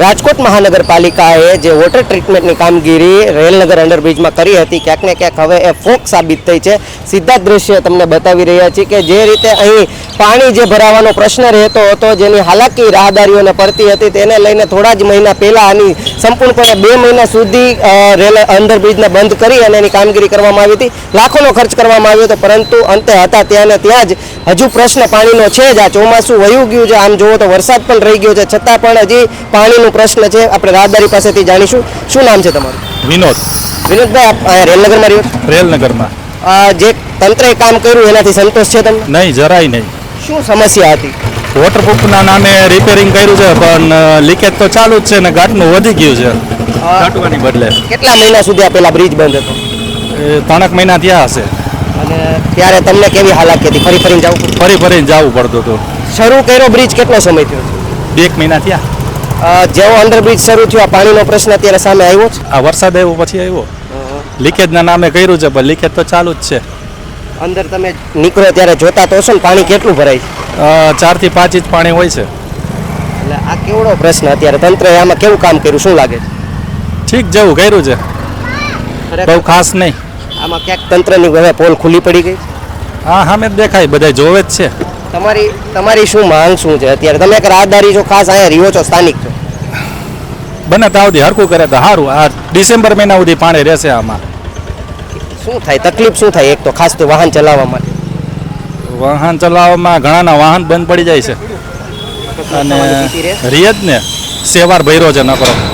રાજકોટ મહાનગરપાલિકાએ જે વોટર ટ્રીટમેન્ટની કામગીરી રેલનગર અંડરબ્રિજમાં કરી હતી, ક્યાંક ને ક્યાંક હવે એ ફોક સાબિત થઈ છે. સીધા દ્રશ્ય તમને બતાવી રહ્યા છીએ કે જે રીતે અહીં પાણી જે ભરાવાનો પ્રશ્ન રહેતો હતો જેની હાલાકી રાહદારીઓને પડતી હતી તેને લઈને થોડા જ મહિના પહેલાં આની સંપૂર્ણપણે બે મહિના સુધી રેલ અંડરબ્રિજને બંધ કરી અને એની કામગીરી કરવામાં આવી હતી. લાખોનો ખર્ચ કરવામાં આવ્યો હતો પરંતુ અંતે હતા ત્યાં ને ત્યાં જ હજુ પ્રશ્ન પાણીનો છે જ. આ ચોમાસું વયું ગયું છે. આમ જોવો તો વરસાદ પણ રહી ગયો છે. છતાં પણ હજી પાણીનો પ્રશ્ન છે. આપણે રાહદારી પાસેથી જાણીશું. શું નામ છે તમારું? વિનોદ. વિનોદભાઈ રેલનગરમાં રહ્યો રેલનગરમાં. જે તંત્રએ કામ કર્યું એનાથી સંતોષ છે તમને? નહીં જરાય નહીં. શું સમસ્યા હતી? વોટરપ્રૂફના નામે રિપેરિંગ કર્યું છે પણ લીકેજ તો ચાલુ જ છે ને ઘાટનું વધી ગયું છે. ઘાટવાની બદલે. કેટલા મહિના સુધી આ પેલા બ્રિજ બંધ હતો? એ ત્રણેક મહિના થયા હશે. અને ત્યારે તમને કેવી હાલાકી હતી? ફરી ફરીને જવું ફરી ફરીને જવું પડતું હતું. શરૂ કર્યો બ્રિજ કેટલો સમય થયો? બે એક મહિના થયા. જેવો અંડરબ્રિજ શરૂ થયો આ પાણીનો પ્રશ્ન અત્યારે સામે આવ્યો છે આ વરસાદ આવ્યો પછી આવ્યો. લીકેજના નામે કર્યું છે પણ લીકેજ તો ચાલુ જ છે. અંદર તમે નીકળો ત્યારે જોતા તો હશો ને પાણી કેટલું ભરાય છે? ચારથી પાંચ ઇંચ પાણી હોય છે. એટલે આ કેવડો પ્રશ્ન અત્યારે? તંત્રએ આમાં કેવું કામ કર્યું? શું લાગે છે? ઠીક જેવું કર્યું છે. બહુ ખાસ નહીં. આમાં ક્યાંક તંત્રની હવે પોલ ખુલ્લી પડી ગઈ? હા હા મેં દેખાય બધા જોવે જ છે. તમારી તમારી શું માંગ શું છે અત્યારે? તમે એક રાહદારી છો ખાસ અહીંયા રહ્યો છો સ્થાનિક છો? બને ત્યાં સુધી હરકું કરે તો સારું. આ ડિસેમ્બર મહિના સુધી પાણી રહેશે આમાં. શું થાય? તકલીફ શું થાય એક તો ખાસ તો વાહન ચલાવવા માટે? વાહન ચલાવવામાં ઘણાના વાહન બંધ પડી જાય છે. અને રિયત ને સેવાર ભૈરો છે નકરો.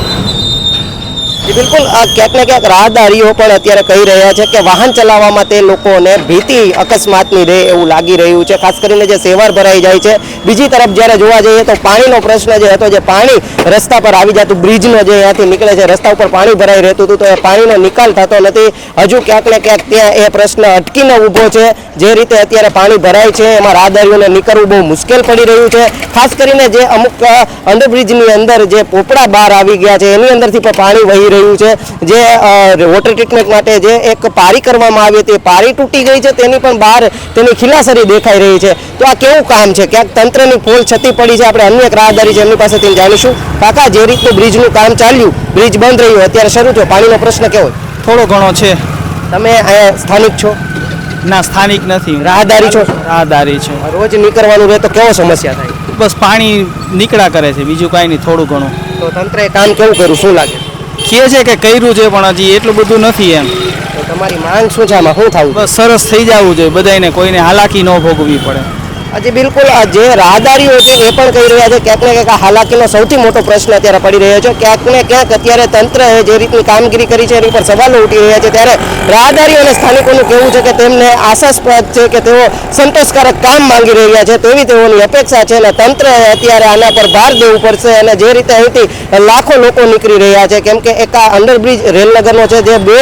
બિલકુલ. ક્યાંક ને ક્યાંક રાહદારીઓ પણ અત્યારે કહી રહ્યા છે કે વાહન ચલાવવામાં તે લોકોને ભીતિ અકસ્માતની રહે એવું લાગી રહ્યું છે. ખાસ કરીને જે સેવાર ભરાઈ જાય છે. બીજી તરફ જ્યારે જોવા જઈએ તો પાણીનો પ્રશ્ન જે હતો, જે પાણી રસ્તા પર આવી જતું, બ્રિજનો જે અહીંયાથી નીકળે છે, રસ્તા ઉપર પાણી ભરાઈ રહેતું હતું, તો એ પાણીનો નિકાલ થતો નથી. હજુ ક્યાંક ને ક્યાંક ત્યાં એ પ્રશ્ન અટકીને ઊભો છે. જે રીતે અત્યારે પાણી ભરાય છે, એમાં રાહદારીઓને નીકળવું બહુ મુશ્કેલ પડી રહ્યું છે. ખાસ કરીને જે અમુક અંડરબ્રિજની અંદર જે પોપડા બહાર આવી ગયા છે, એની અંદરથી પણ પાણી વહી રહ્યું છે. જે વોટર ટ્રીટમેન્ટ માટે જે એક પારી કરવામાં આવી હતી પારી તૂટી ગઈ છે તેની પણ બહાર તેની ખિલાસરી દેખાઈ રહી છે. તો આ કેવું કામ છે? ક્યાંક તંત્રની પોલ છતી પડી છે આપણે અન્ય એક રાહદારી છે એમની પાસેથી જાણીશું. કાકા જે રીતનું બ્રિજનું કામ ચાલ્યું બ્રિજ બંધ રહ્યું અત્યારે શરૂ થયો. પાણીનો પ્રશ્ન કેવો? થોડો ઘણો છે. તમે અહીંયા સ્થાનિક છો? ના સ્થાનિક નથી. રાહદારી છો? રાહદારી છો. રોજ નીકળવાનું રહે તો કેવો સમસ્યા થાય? બસ પાણી નીકળ્યા કરે છે બીજું કાંઈ નહીં થોડું ઘણું. તો તંત્રએ કામ કેવું કર્યું? શું લાગે? કહે છે કે કર્યું છે પણ હજી એટલું બધું નથી એમ. તો તમારી માંગ શું છે? આમાં શું થવું બસ સરસ થઈ જવું જોઈએ બધાને કોઈને હાલાકી ન ભોગવવી પડે. આજે બિલકુલ જે રાહદારીઓ છે એ પણ કહી રહ્યા છે. ક્યાંક ને ક્યાંક હાલાકીનો સૌથી મોટો પ્રશ્ન અત્યારે પડી રહ્યો છે. ક્યાંક ને ક્યાંક અત્યારે તંત્રએ જે રીતની કામગીરી કરી છે એની ઉપર સવાલો ઉઠી રહ્યા છે. ત્યારે રાહદારીઓ અને સ્થાનિકોનું કહેવું છે કે તેમને આશાસ્પદ છે કે તેઓ સંતોષકારક કામ માંગી રહ્યા છે. તેવી તેઓની અપેક્ષા છે અને તંત્રએ અત્યારે આના પર ભાર દેવું પડશે અને જે રીતે અહીંથી લાખો લોકો નીકળી રહ્યા છે. કેમ કે એક આ અંડરબ્રિજ રેલનગરનો છે જે બે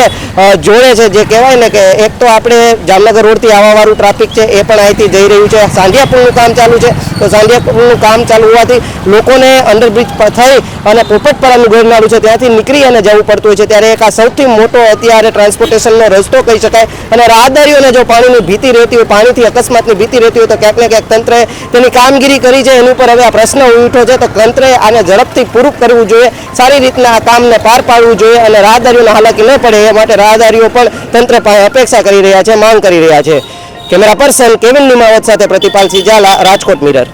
જોડે છે. જે કહેવાય ને કે એક તો આપણે જામનગર રોડથી આવવાવાળું ટ્રાફિક છે, એ પણ અહીંથી જઈ રહ્યું છે. સાંઢિયા પુલનું કામ ચાલુ છે. તો સાંઢિયા પુલનું કામ ચાલુ હોવાથી લોકોને અંડરબ્રિજ થઈ અને પોપટપરાનું ગોળનાળું છે. ત્યાંથી નીકળી અને જવું પડતું હોય છે. ત્યારે એક આ સૌથી મોટો અત્યારે ટ્રાન્સપોર્ટેશનનો રસ્તો કહી શકાય. અને રાહદારીઓને જો પાણીની ભીતિ રહેતી હોય, પાણીથી અકસ્માતની ભીતિ રહેતી હોય, તો ક્યાંક ને ક્યાંક તંત્રએ તેની કામગીરી કરી છે. એની ઉપર હવે આ પ્રશ્ન ઉઠ્યો છે. તો તંત્રએ આને ઝડપથી પૂરું કરવું જોઈએ. સારી રીતના આ કામને પાર પાડવું જોઈએ અને રાહદારીઓને હાલાકી ન પડે. એ માટે રાહદારીઓ પણ તંત્ર પાસે અપેક્ષા કરી રહ્યા છે, માંગ કરી રહ્યા છે. કેમેરા પર્સન કેવિન નિમાવત સાથે પ્રતિપાલસિંહ ઝાલા રાજકોટ મિરર.